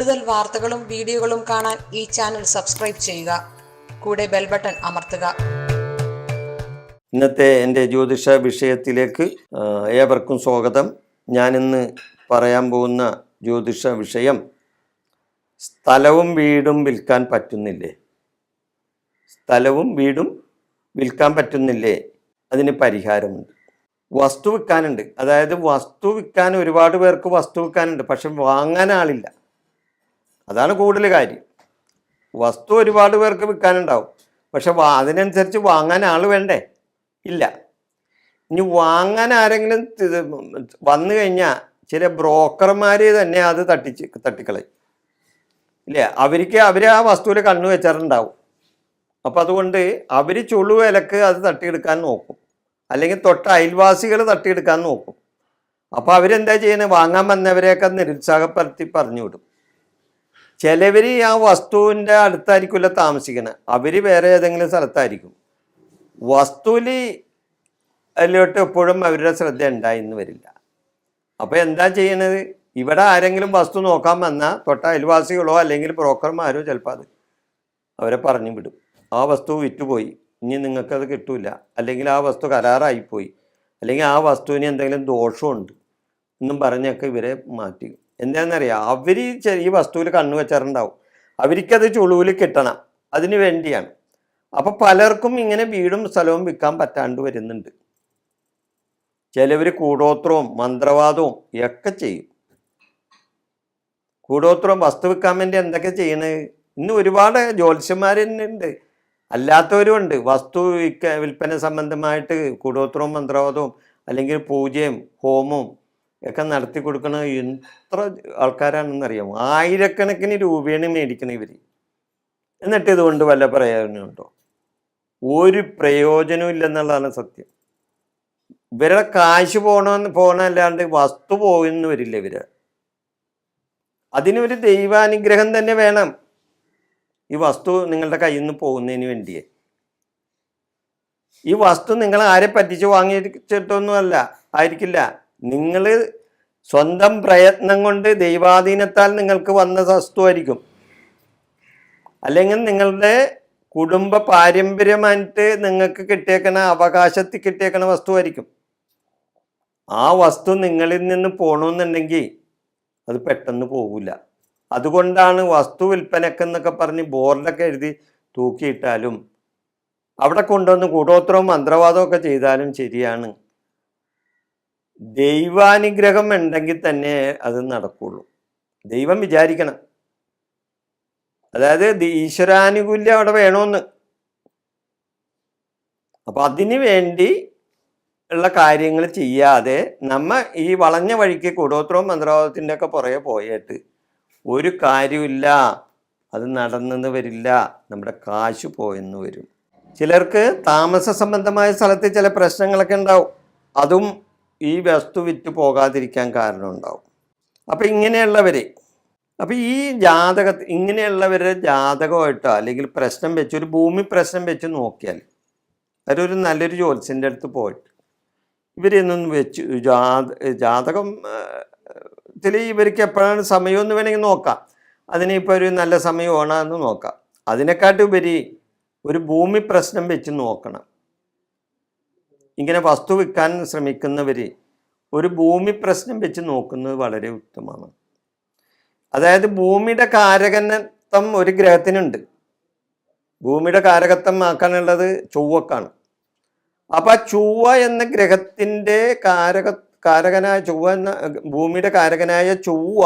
കൂടുതൽ വാർത്തകളും വീഡിയോകളും കാണാൻ ഈ ചാനൽ സബ്സ്ക്രൈബ് ചെയ്യുക. കൂടെ ബെൽ ബട്ടൺ അമർത്തുക. ഇന്നത്തെ എന്റെ ജ്യോതിഷ വിഷയത്തിലേക്ക് ഏവർക്കും സ്വാഗതം. ഞാനിന്ന് പറയാൻ പോകുന്ന ജ്യോതിഷ വിഷയം സ്ഥലവും വീടും വിൽക്കാൻ പറ്റുന്നില്ലേ? സ്ഥലവും വീടും വിൽക്കാൻ പറ്റുന്നില്ലേ? അതിന് പരിഹാരമുണ്ട്. വസ്തു വിൽക്കാനുണ്ട്. അതായത് വസ്തു വിൽക്കാൻ ഒരുപാട് പേർക്ക് വസ്തു വിൽക്കാനുണ്ട് പക്ഷെ വാങ്ങാൻ ആളില്ല. അതാണ് കൂടുതൽ കാര്യം. വസ്തു ഒരുപാട് പേർക്ക് വിൽക്കാനുണ്ടാവും. പക്ഷെ അതിനനുസരിച്ച് വാങ്ങാൻ ആൾ വേണ്ടേ? ഇല്ല. ഇനി വാങ്ങാൻ ആരെങ്കിലും വന്നു കഴിഞ്ഞാൽ ചില ബ്രോക്കർമാർ തന്നെ അത് തട്ടിച്ച് തട്ടിക്കളയും. ഇല്ലേ? അവർക്ക് അവർ ആ വസ്തുവിൽ കണ്ണു വെച്ചാറുണ്ടാവും. അപ്പം അതുകൊണ്ട് അവർ ചുളു വിലക്ക് അത് തട്ടിയെടുക്കാൻ നോക്കും. അല്ലെങ്കിൽ തൊട്ട അയൽവാസികൾ തട്ടിയെടുക്കാൻ നോക്കും. അപ്പോൾ അവരെന്താ ചെയ്യുന്നത് വാങ്ങാൻ വന്നവരെയൊക്കെ നിരുത്സാഹപ്പെടുത്തി പറഞ്ഞു വിടും ചിലവർ ആ വസ്തുവിന്റെ അടുത്തായിരിക്കില്ല താമസിക്കുന്നത് അവർ വേറെ ഏതെങ്കിലും സ്ഥലത്തായിരിക്കും. വസ്തുവിൽ അതിലോട്ട് എപ്പോഴും അവരുടെ ശ്രദ്ധ ഉണ്ടായിന്ന് വരില്ല. അപ്പോൾ എന്താ ചെയ്യണത്? ഇവിടെ ആരെങ്കിലും വസ്തു നോക്കാൻ വന്നാൽ തൊട്ട അയൽവാസികളോ അല്ലെങ്കിൽ ബ്രോക്കർമാരോ ചിലപ്പോൾ അത് അവരെ പറഞ്ഞു വിടും. ആ വസ്തു വിറ്റുപോയി. ഇനി നിങ്ങൾക്കത് കിട്ടൂല. അല്ലെങ്കിൽ ആ വസ്തു കരാറായിപ്പോയി. അല്ലെങ്കിൽ ആ വസ്തുവിന് എന്തെങ്കിലും ദോഷമുണ്ട് എന്നും പറഞ്ഞൊക്കെ ഇവരെ മാറ്റി എന്താണെന്നറിയാം അവർ ഈ വസ്തുവിൽ കണ്ണു വെച്ചാറുണ്ടാവും. അവർക്കത് ചുളുവിൽ കിട്ടണം. അതിന് വേണ്ടിയാണ്. അപ്പോൾ പലർക്കും ഇങ്ങനെ വീടും സ്ഥലവും വിൽക്കാൻ പറ്റാണ്ട് വരുന്നുണ്ട്. ചിലവർ കൂടോത്രവും മന്ത്രവാദവും ഒക്കെ ചെയ്യും. കൂടോത്രവും വസ്തു വിൽക്കാൻ വേണ്ടി എന്തൊക്കെ ചെയ്യണത് ഇന്ന് ഒരുപാട് ജ്യോത്സ്യന്മാർ തന്നെ ഉണ്ട്. അല്ലാത്തവരും ഉണ്ട്. വസ്തു വിൽക്ക വിൽപ്പന സംബന്ധമായിട്ട് കൂടോത്രവും മന്ത്രവാദവും അല്ലെങ്കിൽ പൂജയും ഹോമവും ഒക്കെ നടത്തി കൊടുക്കണ എത്ര ആൾക്കാരാണെന്ന് അറിയാമോ ആയിരക്കണക്കിന് രൂപയാണ് മേടിക്കണ ഇവർ എന്നിട്ട് ഇതുകൊണ്ട് വല്ല പ്രയോജനമുണ്ടോ ഒരു പ്രയോജനവും ഇല്ലെന്നുള്ളതാണ് സത്യം. ഇവരുടെ കാശ് പോകണമെന്ന് പോകണമല്ലാണ്ട് വസ്തു പോകുന്നു വരില്ല ഇവർ. അതിനൊരു ദൈവാനുഗ്രഹം തന്നെ വേണം. ഈ വസ്തു നിങ്ങളുടെ കയ്യിൽ നിന്ന് പോകുന്നതിന് വേണ്ടിയേ. ഈ വസ്തു നിങ്ങൾ ആരെ പറ്റിച്ച് വാങ്ങിച്ചിട്ടൊന്നുമല്ല ആയിരിക്കില്ല. നിങ്ങൾ സ്വന്തം പ്രയത്നം കൊണ്ട് ദൈവാധീനത്താൽ നിങ്ങൾക്ക് വന്ന വസ്തുവായിരിക്കും അല്ലെങ്കിൽ നിങ്ങളുടെ കുടുംബ പാരമ്പര്യമായിട്ട് നിങ്ങൾക്ക് കിട്ടിയേക്കണ അവകാശത്തിൽ കിട്ടിയേക്കണ വസ്തുവായിരിക്കും ആ വസ്തു നിങ്ങളിൽ നിന്ന് പോകണമെന്നുണ്ടെങ്കിൽ അത് പെട്ടെന്ന് പോകില്ല അതുകൊണ്ടാണ് വസ്തു വിൽപ്പനക്കെന്നൊക്കെ പറഞ്ഞ് ബോർഡൊക്കെ എഴുതി തൂക്കിയിട്ടാലും അവിടെ കൊണ്ടുവന്ന് കൂടോത്രവും മന്ത്രവാദവും ഒക്കെ ചെയ്താലും ശരിയാണ്. ദൈവാനുഗ്രഹം ഉണ്ടെങ്കിൽ തന്നെ അത് നടക്കുള്ളൂ. ദൈവം വിചാരിക്കണം. അതായത് ഈശ്വരാനുകൂല്യം അവിടെ വേണമെന്ന് അപ്പൊ അതിനു വേണ്ടി ഉള്ള കാര്യങ്ങൾ ചെയ്യാതെ നമ്മ ഈ വളഞ്ഞ വഴിക്ക് കൂടോത്രവും മന്ത്രവാദത്തിന്റെ ഒക്കെ പുറകെ പോയിട്ട് ഒരു കാര്യമില്ല അത് നടന്നെന്ന് വരില്ല. നമ്മുടെ കാശ് പോയെന്ന് വരും. ചിലർക്ക് താമസ സംബന്ധമായ സ്ഥലത്ത് ചില പ്രശ്നങ്ങളൊക്കെ ഉണ്ടാവും. അതും ഈ വസ്തു വിറ്റ് പോകാതിരിക്കാൻ കാരണമുണ്ടാവും. അപ്പോൾ അപ്പം ഇങ്ങനെയുള്ളവർ അപ്പം ഈ ജാതക ഇങ്ങനെയുള്ളവരുടെ ജാതകമായിട്ടോ അല്ലെങ്കിൽ പ്രശ്നം വെച്ച് ഒരു ഭൂമി പ്രശ്നം വെച്ച് നോക്കിയാൽ അവരൊരു നല്ലൊരു ജ്യോത്സ്യന്റെ അടുത്ത് പോയിട്ട് ഇവരെയൊന്നും വെച്ച് ജാത ജാതകം ത്തിൽ ഇവർക്ക് എപ്പോഴാണ് സമയമെന്ന് വേണമെങ്കിൽ നോക്കാം. അതിനിപ്പോൾ ഒരു നല്ല സമയമാണോ എന്ന് നോക്കാം. അതിനെക്കാട്ടും ഉപരി ഒരു ഭൂമി പ്രശ്നം വെച്ച് നോക്കണം. ഇങ്ങനെ വസ്തു വിൽക്കാൻ ശ്രമിക്കുന്നവർ ഒരു ഭൂമി പ്രശ്നം വെച്ച് നോക്കുന്നത് വളരെ ഉത്തമമാണ്. അതായത് ഭൂമിയുടെ കാരകത്വം ഒരു ഗ്രഹത്തിനുണ്ട്. ഭൂമിയുടെ കാരകത്വം ആക്കാനുള്ളത് ചൊവ്വക്കാണ്. അപ്പോൾ ആ ചൊവ്വ എന്ന ഗ്രഹത്തിന്റെ കാരക കാരകനായ ചൊവ്വ എന്ന ഭൂമിയുടെ കാരകനായ ചൊവ്വ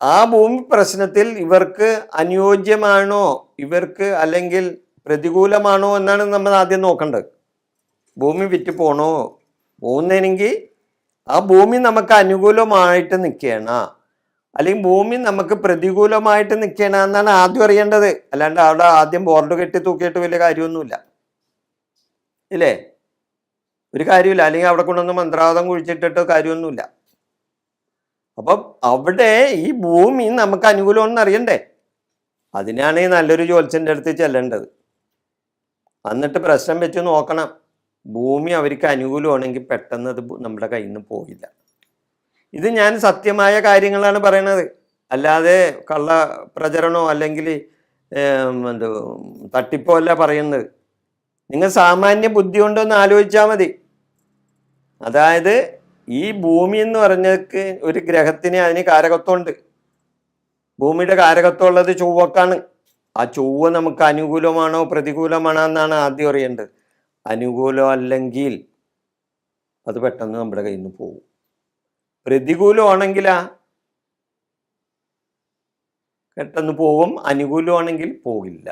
ആ ഭൂമി പ്രശ്നത്തിൽ ഇവർക്ക് അനുയോജ്യമാണോ? ഇവർക്ക് അല്ലെങ്കിൽ പ്രതികൂലമാണോ? എന്നാണ് നമ്മൾ ആദ്യം നോക്കേണ്ടത്. ഭൂമി വിറ്റ് പോണോ. പോകുന്നതിനെങ്കിൽ ആ ഭൂമി നമുക്ക് അനുകൂലമായിട്ട് നിൽക്കണ അല്ലെങ്കിൽ ഭൂമി നമുക്ക് പ്രതികൂലമായിട്ട് നിൽക്കണം എന്നാണ് ആദ്യം അറിയേണ്ടത്. അല്ലാണ്ട് അവിടെ ആദ്യം ബോർഡ് കെട്ടി തൂക്കിയിട്ട് വലിയ കാര്യമൊന്നുമില്ല. ഇല്ലേ? ഒരു കാര്യമില്ല. അല്ലെങ്കിൽ അവിടെ കൊണ്ടുവന്ന് മന്ത്രവാദം കുഴിച്ചിട്ടിട്ട് കാര്യമൊന്നുമില്ല. അപ്പം അവിടെ ഈ ഭൂമി നമുക്ക് അനുകൂലമെന്ന് അറിയണ്ടേ? അതിനാണ് ഈ നല്ലൊരു ജോത്സ്യന്റെ അടുത്ത് ചെല്ലേണ്ടത്. എന്നിട്ട് പ്രശ്നം വെച്ച് നോക്കണം. ഭൂമി അവർക്ക് അനുകൂലമാണെങ്കിൽ പെട്ടെന്ന് അത് നമ്മുടെ കയ്യിൽ നിന്ന് പോയില്ല ഇത് ഞാൻ സത്യമായ കാര്യങ്ങളാണ് പറയണത്. അല്ലാതെ കള്ള പ്രചരണോ അല്ലെങ്കിൽ എന്ത് തട്ടിപ്പോ അല്ല പറയുന്നത്. നിങ്ങൾ സാമാന്യ ബുദ്ധി കൊണ്ടൊന്ന് ആലോചിച്ചാൽ മതി. അതായത് ഈ ഭൂമി എന്ന് പറഞ്ഞക്ക് ഒരു ഗ്രഹത്തിന് അതിന് കാരകത്വമുണ്ട്. ഭൂമിയുടെ കാരകത്വം ഉള്ളത് ചൊവ്വക്കാണ്. ആ ചൊവ്വ നമുക്ക് അനുകൂലമാണോ പ്രതികൂലമാണോ എന്നാണ് ആദ്യം അറിയേണ്ടത്. അനുകൂലം അല്ലെങ്കിൽ അത് പെട്ടെന്ന് നമ്മുടെ കയ്യിൽ നിന്ന് പോകും. പ്രതികൂലമാണെങ്കിലാ? പെട്ടെന്ന് പോകും അനുകൂലമാണെങ്കിൽ പോകില്ല.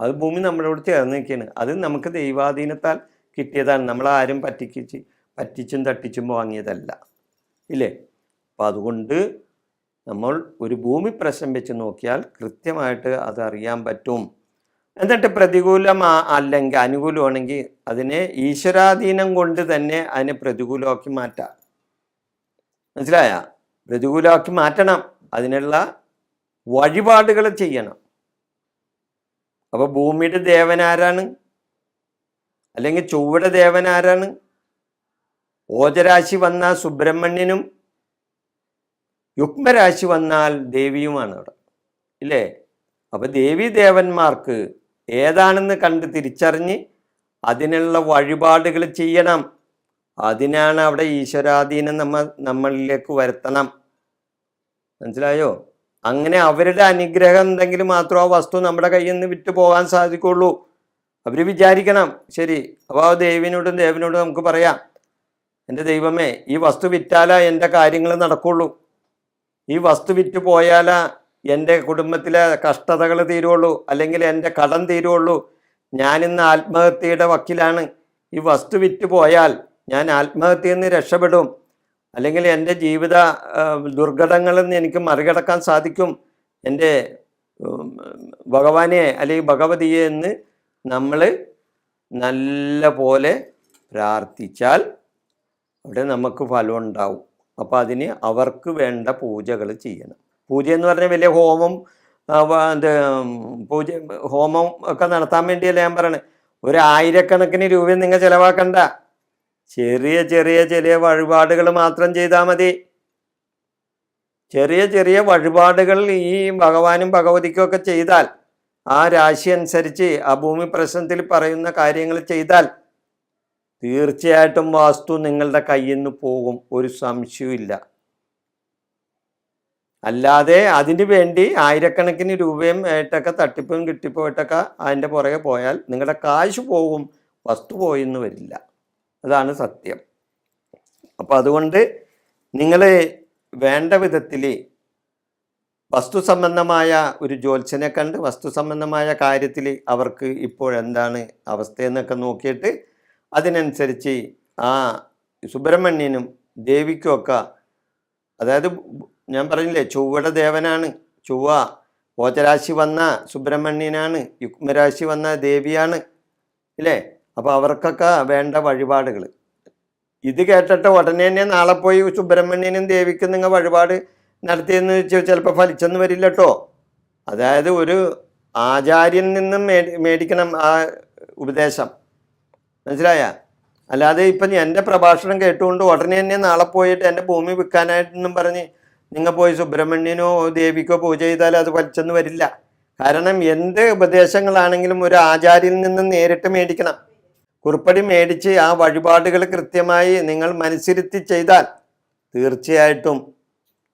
അത് ഭൂമി നമ്മളോട് ചേർന്ന് നിൽക്കുകയാണ്. അത് നമുക്ക് ദൈവാധീനത്താൽ കിട്ടിയതാണ്. നമ്മളാരും പറ്റിക്കിച്ച് പറ്റിച്ചും തട്ടിച്ചും വാങ്ങിയതല്ല. ഇല്ലേ? അപ്പം അതുകൊണ്ട് നമ്മൾ ഒരു ഭൂമി പ്രശ്നം വെച്ച് നോക്കിയാൽ കൃത്യമായിട്ട് അത് അറിയാൻ പറ്റും. എന്നിട്ട് പ്രതികൂലമാ അല്ലെങ്കിൽ അനുകൂലമാണെങ്കിൽ അതിനെ ഈശ്വരാധീനം കൊണ്ട് തന്നെ അതിനെ പ്രതികൂലമാക്കി മാറ്റാം. മനസ്സിലായ? പ്രതികൂലമാക്കി മാറ്റണം. അതിനുള്ള വഴിപാടുകൾ ചെയ്യണം. അപ്പോൾ ഭൂമിയുടെ ദേവനാരാണ് അല്ലെങ്കിൽ ചൊവ്വയുടെ ദേവനാരാണ് ഓജരാശി വന്നാൽ സുബ്രഹ്മണ്യനും യുഗ്മരാശി വന്നാൽ ദേവിയുമാണ് അവിടെ. ഇല്ലേ? അപ്പോൾ ദേവി ദേവന്മാർക്ക് ഏതാണെന്ന് കണ്ട് തിരിച്ചറിഞ്ഞ് അതിനുള്ള വഴിപാടുകൾ ചെയ്യണം. അതിനാണ് അവിടെ ഈശ്വരാധീനം നമ്മ നമ്മളിലേക്ക് വരുത്തണം. മനസ്സിലായോ? അങ്ങനെ അവരുടെ അനുഗ്രഹം എന്തെങ്കിലും മാത്രം ആ വസ്തു നമ്മുടെ കയ്യിൽ നിന്ന് വിറ്റു പോകാൻ സാധിക്കുള്ളൂ. അവർ വിചാരിക്കണം. ശരി അപ്പോൾ ആ ദേവിനോടും ദേവനോടും നമുക്ക് പറയാം. എന്റെ ദൈവമേ ഈ വസ്തു വിറ്റാലാ എന്റെ കാര്യങ്ങൾ നടക്കുള്ളൂ. ഈ വസ്തു വിറ്റ് പോയാലാ എന്റെ കുടുംബത്തിലെ കഷ്ടതകൾ തീരുള്ളൂ അല്ലെങ്കിൽ എന്റെ കടം തീരുള്ളൂ ഞാനിന്ന് ആത്മഹത്യയുടെ വക്കിലാണ്. ഈ വസ്തു വിറ്റ് പോയാൽ ഞാൻ ആത്മഹത്യയിൽ നിന്ന് രക്ഷപ്പെടും. അല്ലെങ്കിൽ എന്റെ ജീവിത ദുർഘടങ്ങളിൽ നിന്ന് എനിക്ക് മറികടക്കാൻ സാധിക്കും. എന്റെ ഭഗവാനെ അല്ലെങ്കിൽ ഭഗവതിയെ എന്ന് നമ്മൾ നല്ല പോലെ പ്രാർത്ഥിച്ചാൽ അവിടെ നമുക്ക് ഫലം ഉണ്ടാവും. അപ്പോൾ അതിന് അവർക്ക് വേണ്ട പൂജകൾ ചെയ്യണം. പൂജ എന്ന് പറഞ്ഞാൽ വലിയ ഹോമം എന്ത് പൂജ ഹോമം ഒക്കെ നടത്താൻ വേണ്ടിയല്ല ഞാൻ പറയണേ. ഒരു ആയിരക്കണക്കിന് രൂപ നിങ്ങൾ ചിലവാക്കണ്ട. ചെറിയ ചെറിയ ചെറിയ വഴിപാടുകൾ മാത്രം ചെയ്താൽ മതി. ചെറിയ ചെറിയ വഴിപാടുകൾ ഈ ഭഗവാനും ഭഗവതിക്കും ഒക്കെ ചെയ്താൽ ആ രാശി അനുസരിച്ച് ആ ഭൂമി പ്രശ്നത്തിൽ പറയുന്ന കാര്യങ്ങൾ ചെയ്താൽ തീർച്ചയായിട്ടും വാസ്തു നിങ്ങളുടെ കയ്യിൽ നിന്ന് പോകും. ഒരു സംശയവും അല്ലാതെ അതിന് വേണ്ടി ആയിരക്കണക്കിന് രൂപയും ആയിട്ടൊക്കെ തട്ടിപ്പും കിട്ടിപ്പോയിട്ടൊക്കെ അതിന്റെ പുറകെ പോയാൽ നിങ്ങളുടെ കാശ് പോകും വസ്തു പോയെന്ന് വരില്ല. അതാണ് സത്യം. അപ്പോൾ അതുകൊണ്ട് നിങ്ങൾ വേണ്ട വിധത്തിൽ വസ്തു സംബന്ധമായ ഒരു ജ്യോത്സ്യനെ കണ്ട് വസ്തു സംബന്ധമായ കാര്യത്തിൽ അവർക്ക് ഇപ്പോഴെന്താണ് അവസ്ഥയെന്നൊക്കെ നോക്കിയിട്ട് അതിനനുസരിച്ച് ആ സുബ്രഹ്മണ്യനും ദേവിക്കുമൊക്കെ അതായത് ഞാൻ പറഞ്ഞില്ലേ ചൊവ്വയുടെ ദേവനാണ്. ചൊവ്വ ഓജരാശി വന്ന സുബ്രഹ്മണ്യനാണ്. യുക്മരാശി വന്ന ദേവിയാണ്. ഇല്ലേ? അപ്പോൾ അവർക്കൊക്കെ വേണ്ട വഴിപാടുകൾ ഇത് കേട്ടിട്ട് ഉടനെ തന്നെ നാളെ പോയി സുബ്രഹ്മണ്യനും ദേവിക്കും നിങ്ങൾ വഴിപാട് നടത്തിയെന്ന് വെച്ചാൽ ചിലപ്പോൾ ഫലിച്ചെന്ന് വരില്ല കേട്ടോ അതായത് ഒരു ആചാര്യൻ നിന്നും മേടിക്കണം ആ ഉപദേശം. മനസ്സിലായ? അല്ലാതെ ഇപ്പം എന്റെ പ്രഭാഷണം കേട്ടുകൊണ്ട് ഉടനെ തന്നെ നാളെ പോയിട്ട് എന്റെ ഭൂമി വിൽക്കാനായിട്ടെന്നും പറഞ്ഞ് നിങ്ങൾ പോയി സുബ്രഹ്മണ്യനോ ദേവിക്കോ പൂജ ചെയ്താൽ അത് വലിച്ചെന്ന് വരില്ല. കാരണം എന്ത് ഉപദേശങ്ങളാണെങ്കിലും ഒരു ആചാര്യയിൽ നിന്ന് നേരിട്ട് മേടിക്കണം. കുറിപ്പടി മേടിച്ച് ആ വഴിപാടുകൾ കൃത്യമായി നിങ്ങൾ മനസ്സിരുത്തി ചെയ്താൽ തീർച്ചയായിട്ടും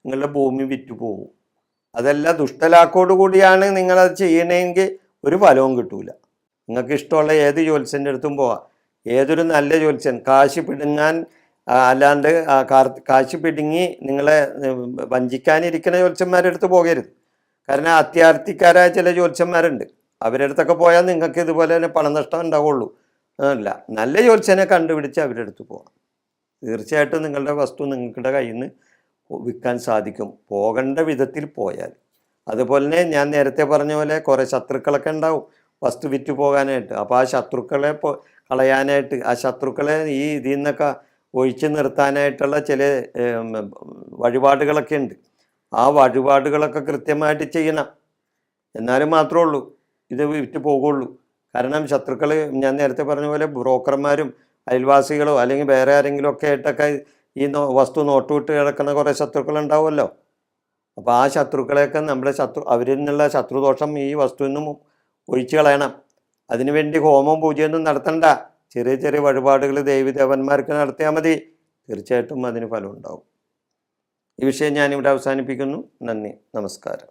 നിങ്ങളുടെ ഭൂമി വിറ്റുപോകും. അതല്ല ദുഷ്ടലാക്കോട് കൂടിയാണ് നിങ്ങളത് ചെയ്യണമെങ്കിൽ ഒരു ഫലവും കിട്ടൂല. നിങ്ങൾക്ക് ഇഷ്ടമുള്ള ഏത് ജ്യോത്സ്യന്റെ അടുത്തും പോവാം. ഏതൊരു നല്ല ജ്യോത്സ്യൻ കാശ് പിടുങ്ങാൻ അല്ലാണ്ട് കാശ് പിടുങ്ങി നിങ്ങളെ വഞ്ചിക്കാനിരിക്കുന്ന ജ്യോത്സ്യന്മാരുടെ അടുത്ത് പോകരുത്. കാരണം അത്യാർത്ഥിക്കാരായ ചില ജ്യോത്സ്യന്മാരുണ്ട്. അവരുടെ അടുത്തൊക്കെ പോയാൽ നിങ്ങൾക്ക് ഇതുപോലെ തന്നെ പണനഷ്ടം ഉണ്ടാവുള്ളൂ. അല്ല നല്ല ജ്യോത്സ്യനെ കണ്ടുപിടിച്ച് അവരുടെ അടുത്ത് പോകാം തീർച്ചയായിട്ടും നിങ്ങളുടെ വസ്തു നിങ്ങളുടെ കയ്യിൽ നിന്ന് വിൽക്കാൻ സാധിക്കും. പോകേണ്ട വിധത്തിൽ പോയാൽ. അതുപോലെ തന്നെ ഞാൻ നേരത്തെ പറഞ്ഞ പോലെ കുറേ ശത്രുക്കളൊക്കെ ഉണ്ടാവും വസ്തു വിറ്റ് പോകാനായിട്ട്. അപ്പോൾ ആ ശത്രുക്കളെ കളയാനായിട്ട് ആ ശത്രുക്കളെ ഈ ഇതിൽ നിന്നൊക്കെ ഒഴിച്ചു നിർത്താനായിട്ടുള്ള ചില വഴിപാടുകളൊക്കെ ഉണ്ട്. ആ വഴിപാടുകളൊക്കെ കൃത്യമായിട്ട് ചെയ്യണം. എന്നാലും മാത്രമേ ഉള്ളൂ. ഇത് വിറ്റ് പോകുള്ളൂ. കാരണം ശത്രുക്കൾ ഞാൻ നേരത്തെ പറഞ്ഞ പോലെ ബ്രോക്കർമാരും അയൽവാസികളോ അല്ലെങ്കിൽ വേറെ ആരെങ്കിലും ഒക്കെ ആയിട്ടൊക്കെ ഈ വസ്തു നോട്ടുവിട്ട് കിടക്കുന്ന കുറേ ശത്രുക്കൾ ഉണ്ടാവുമല്ലോ അപ്പോൾ ആ ശത്രുക്കളെയൊക്കെ നമ്മുടെ ശത്രു അവരിൽ നിന്നുള്ള ശത്രുദോഷം ഈ വസ്തുവിൽ നിന്നും ഒഴിച്ചു കളയണം. അതിനുവേണ്ടി ഹോമം പൂജയൊന്നും നടത്തണ്ട. ചെറിയ ചെറിയ വഴിപാടുകൾ ദേവിദേവന്മാർക്ക് നടത്തിയാൽ മതി. തീർച്ചയായിട്ടും അതിന് ഫലമുണ്ടാവും ഈ വിഷയം ഞാനിവിടെ അവസാനിപ്പിക്കുന്നു. നന്ദി. നമസ്കാരം.